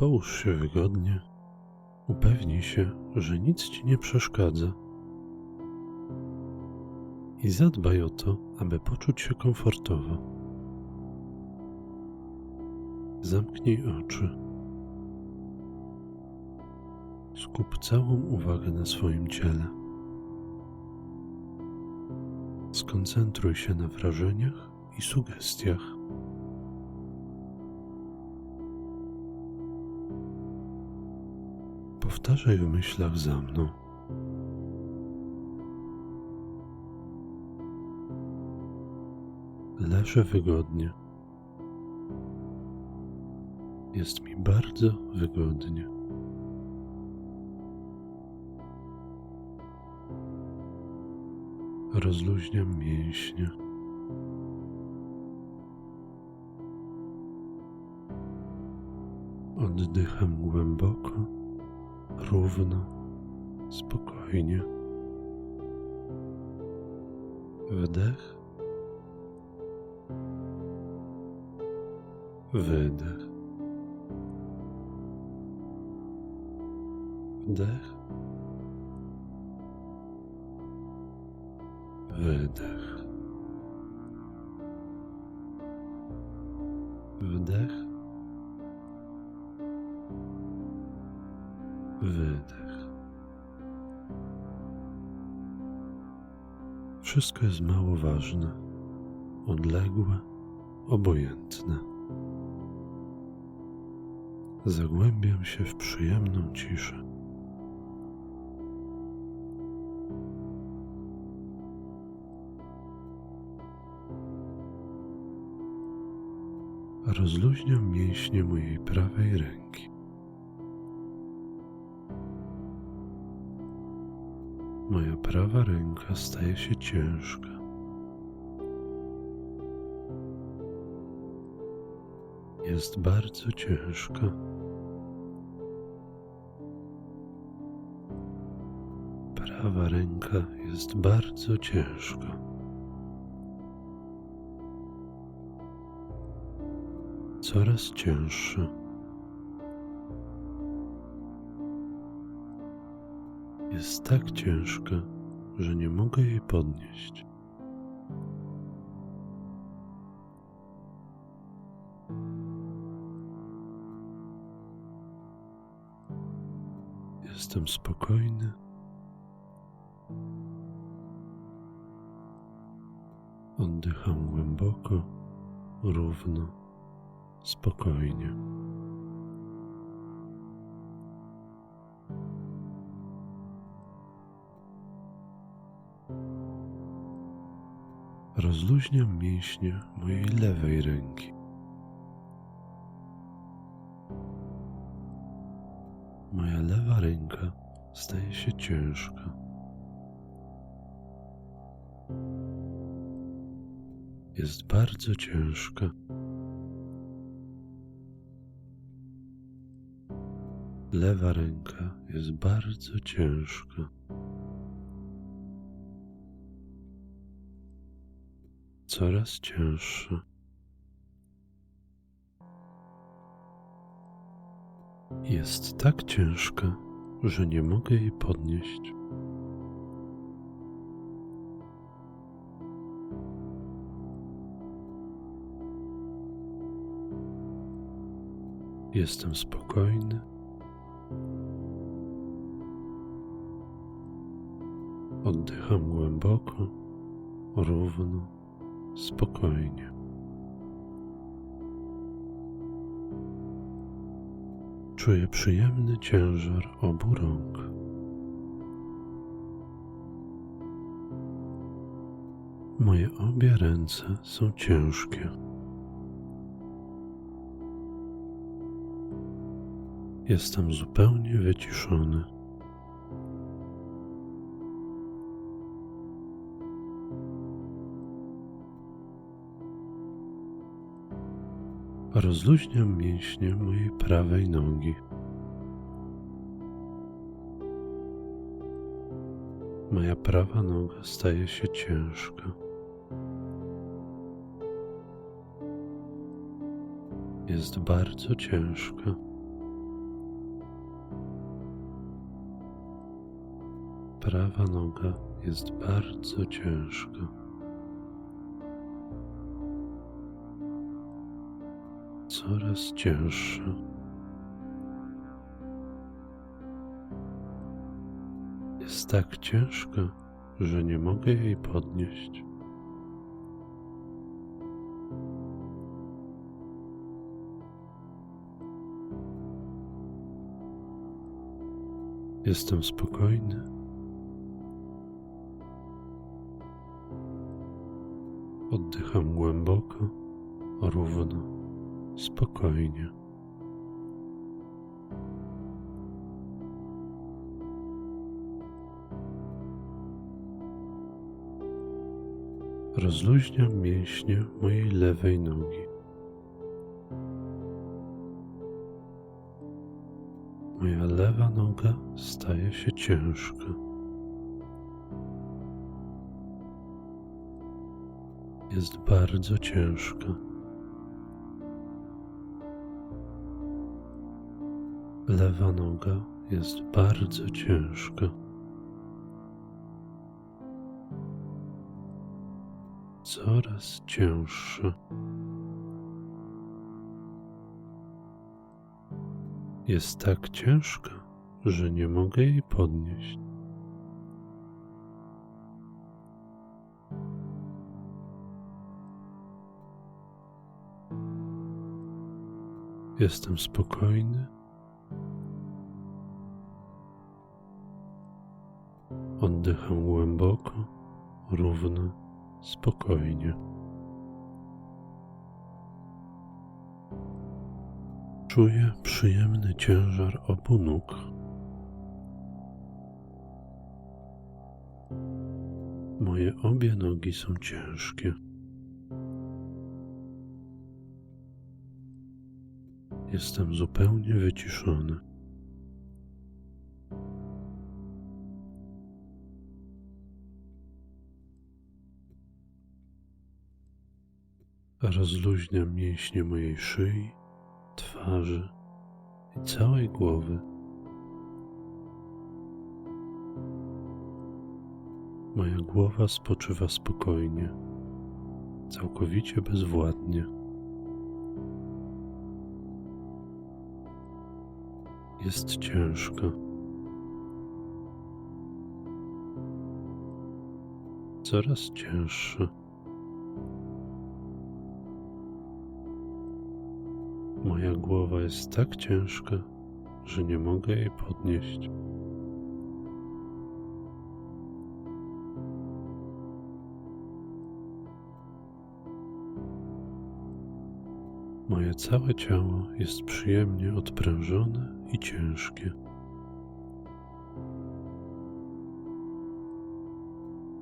Połóż się wygodnie. Upewnij się, że nic ci nie przeszkadza. I zadbaj o to, aby poczuć się komfortowo. Zamknij oczy. Skup całą uwagę na swoim ciele. Skoncentruj się na wrażeniach i sugestiach. Powtarzaj w myślach za mną. Leżę wygodnie. Jest mi bardzo wygodnie. Rozluźniam mięśnie. Oddycham głęboko, równo, spokojnie. Wdech, wydech, wdech, wydech, Wszystko jest mało ważne, odległe, obojętne. Zagłębiam się w przyjemną ciszę. Rozluźniam mięśnie mojej prawej ręki. Prawa ręka staje się ciężka. Jest bardzo ciężka. Prawa ręka jest bardzo ciężka. Coraz cięższa. Jest tak ciężka, że nie mogę jej podnieść. Jestem spokojny. Oddycham głęboko, równo, spokojnie. Rozluźniam mięśnie mojej lewej ręki. Moja lewa ręka staje się ciężka. Jest bardzo ciężka. Lewa ręka jest bardzo ciężka. Coraz cięższa. Jest tak ciężka, że nie mogę jej podnieść. Jestem spokojny. Oddycham głęboko, równo, spokojnie. Czuję przyjemny ciężar obu rąk. Moje obie ręce są ciężkie. Jestem zupełnie wyciszony. rozluźniam mięśnie mojej prawej nogi. Moja prawa noga staje się ciężka. Jest bardzo ciężka. Prawa noga jest bardzo ciężka. Coraz cięższa. Jest tak ciężka, że nie mogę jej podnieść. Jestem spokojny. Oddycham głęboko, równo, spokojnie. Rozluźniam mięśnie mojej lewej nogi. Moja lewa noga staje się ciężka. Jest bardzo ciężka. Lewa noga jest bardzo ciężka. Coraz cięższa. Jest tak ciężka, że nie mogę jej podnieść. Jestem spokojny. Oddycham głęboko, równo, spokojnie. Czuję przyjemny ciężar obu nóg. Moje obie nogi są ciężkie. Jestem zupełnie wyciszony. Rozluźniam mięśnie mojej szyi, twarzy i całej głowy. Moja głowa spoczywa spokojnie, całkowicie bezwładnie. Jest ciężka. Coraz cięższa. Moja głowa jest tak ciężka, że nie mogę jej podnieść. Moje całe ciało jest przyjemnie odprężone i ciężkie.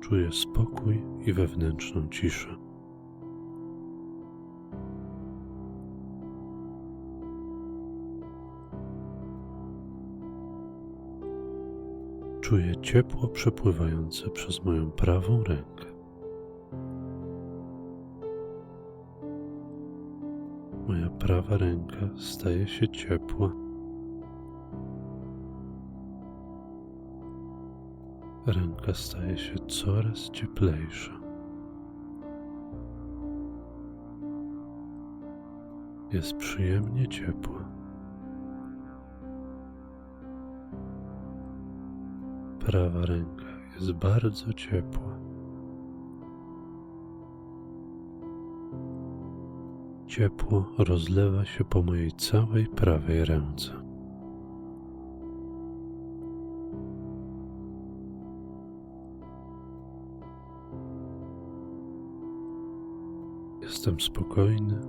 Czuję spokój i wewnętrzną ciszę. Czuję ciepło przepływające przez moją prawą rękę. Moja prawa ręka staje się ciepła. Ręka staje się coraz cieplejsza. Jest przyjemnie ciepła. Prawa ręka jest bardzo ciepła. Ciepło rozlewa się po mojej całej prawej ręce. Jestem spokojny.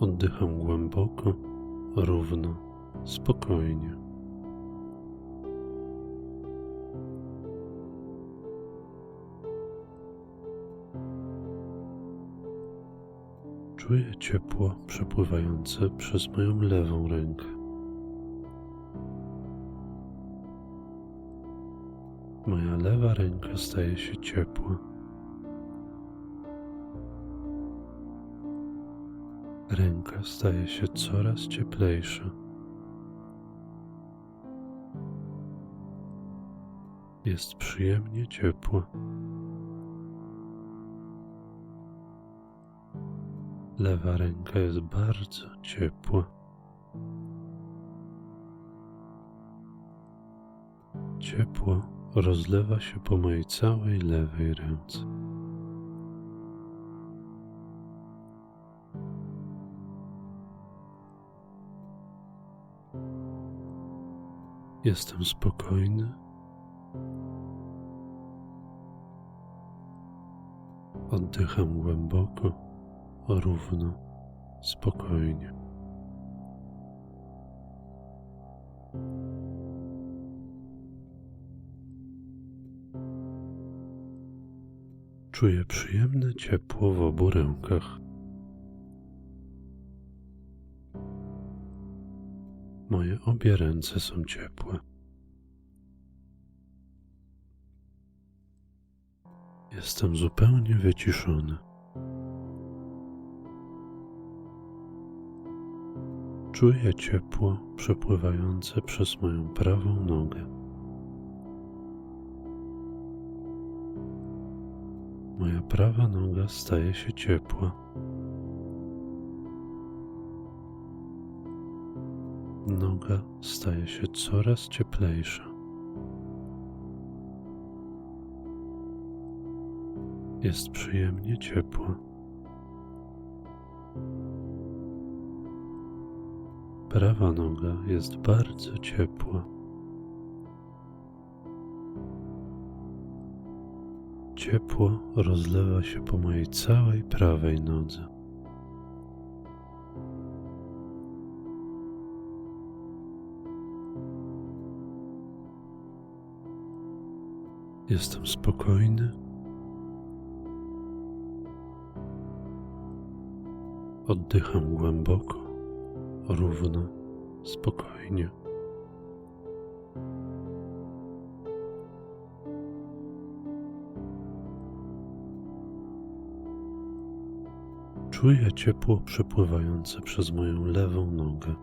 Oddycham głęboko, równo, spokojnie. Czuję ciepło przepływające przez moją lewą rękę. Moja lewa ręka staje się ciepła. Ręka staje się coraz cieplejsza. Jest przyjemnie ciepła. Lewa ręka jest bardzo ciepła. Ciepło rozlewa się po mojej całej lewej ręce. Jestem spokojny. Oddycham głęboko, równo, spokojnie. Czuję przyjemne ciepło w obu rękach. Moje obie ręce są ciepłe. Jestem zupełnie wyciszony. Czuję ciepło przepływające przez moją prawą nogę. Moja prawa noga staje się ciepła. Noga staje się coraz cieplejsza. Jest przyjemnie ciepła. Prawa noga jest bardzo ciepła. Ciepło rozlewa się po mojej całej prawej nodze. Jestem spokojny. Oddycham głęboko, równo, spokojnie. Czuję ciepło przepływające przez moją lewą nogę.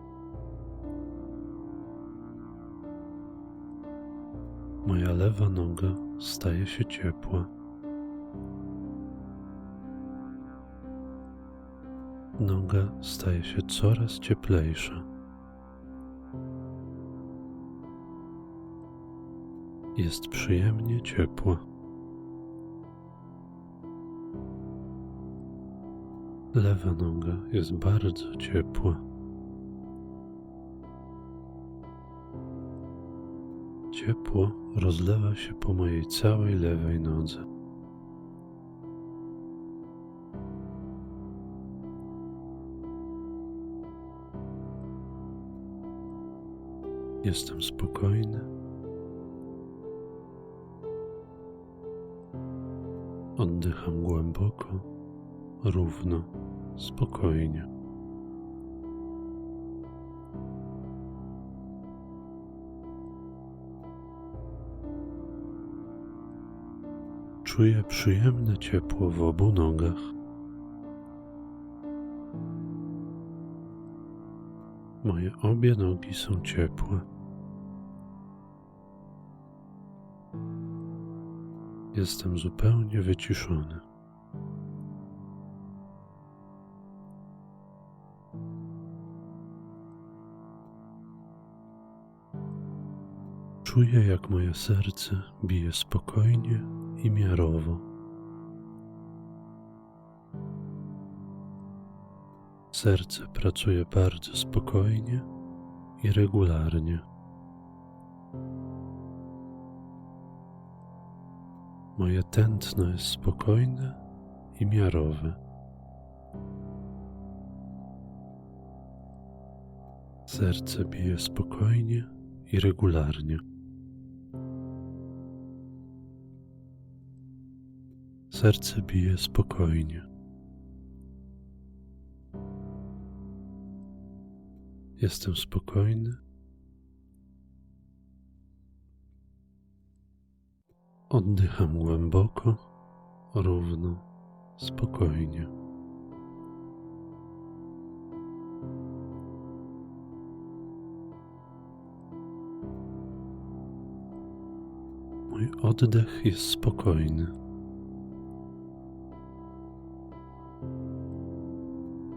Moja lewa noga staje się ciepła. Noga staje się coraz cieplejsza. Jest przyjemnie ciepła. Lewa noga jest bardzo ciepła. Ciepło rozlewa się po mojej całej lewej nodze. Jestem spokojny. Oddycham głęboko, równo, spokojnie. Czuję przyjemne ciepło w obu nogach. Moje obie nogi są ciepłe. Jestem zupełnie wyciszony. Czuję, jak moje serce bije spokojnie i miarowo. Serce pracuje bardzo spokojnie i regularnie. Moje tętno jest spokojne i miarowe. Serce bije spokojnie i regularnie. Serce bije spokojnie. Jestem spokojny. Oddycham głęboko, równo, spokojnie. Mój oddech jest spokojny.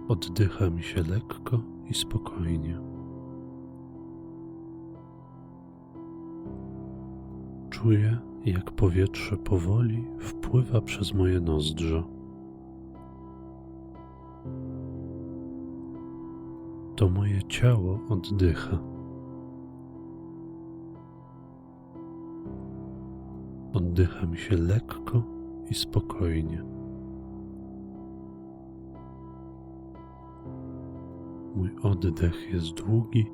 Oddycha mi się lekko i spokojnie. Czuję, jak powietrze powoli wpływa przez moje nozdrza. To moje ciało oddycha. Oddycha mi się lekko i spokojnie. Mój oddech jest długi,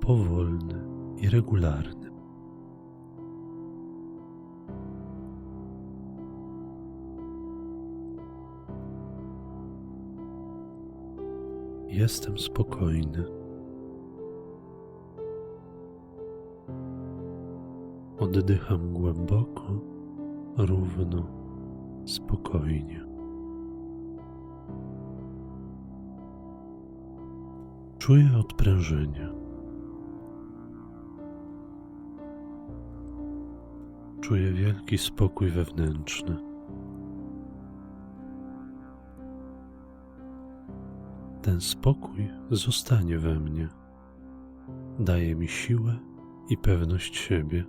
powolny i regularny. Jestem spokojny. Oddycham głęboko, równo, spokojnie. Czuję odprężenie. Czuję wielki spokój wewnętrzny. Ten spokój zostanie we mnie. Daje mi siłę i pewność siebie.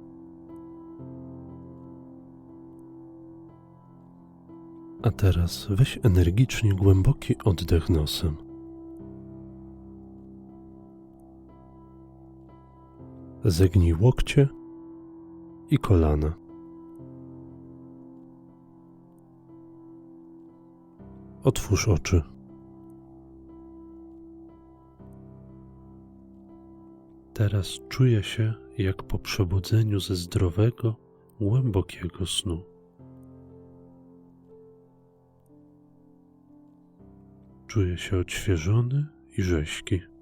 A teraz weź energicznie głęboki oddech nosem. Zegnij łokcie i kolana. Otwórz oczy. Teraz czuję się jak po przebudzeniu ze zdrowego, głębokiego snu. Czuję się odświeżony i rześki.